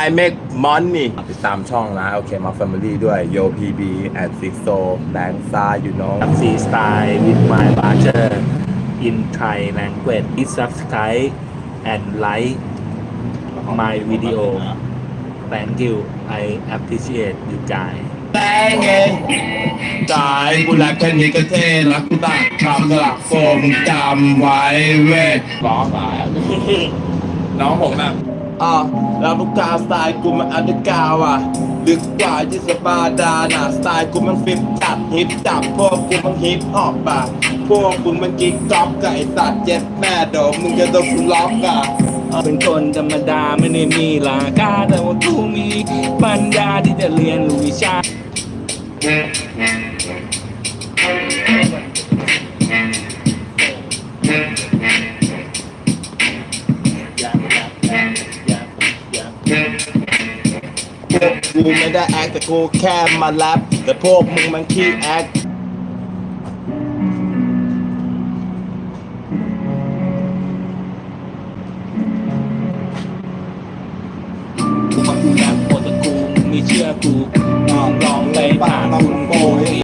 I make money ติดตามช่องนะ โอเคมา Family ด้วย Yo PB and Six So แบงซ่า you know ฟรีสไตล์ with my brother in Thai language please subscribe and like my video thank you I appreciate you guys แรงไงตายกูรักแค่นี้ก็เท่รักกูตักคำสลักโฟมจำไว้เว้ยร้องมาน้องผมแบบ อ่าแล้วลูกกาสไตล์กูมันอันเดอร์กราวอะดึกกว่าที่สบาดาน่ะสไตล์กูมันฟิปจัดฮิปจับพวกกูมันฮิปออกป่ะพวกกูมันกิ๊กก๊อกกับไอสัตว์เจ็ดแม่เดี๋ยวมึงจะโดนกูล็อกอะเป็นคนธรรมดาไม่ได้มีราคาแต่ว่ากูมีปัญญาที่จะเรียนรู้วิชา กูไม่ได้แอคแต่กูแค่มาแรปแต่พวกมึงมันขี้แอคกูมากูแรปโคตรกูมึงไม่เชื่อกู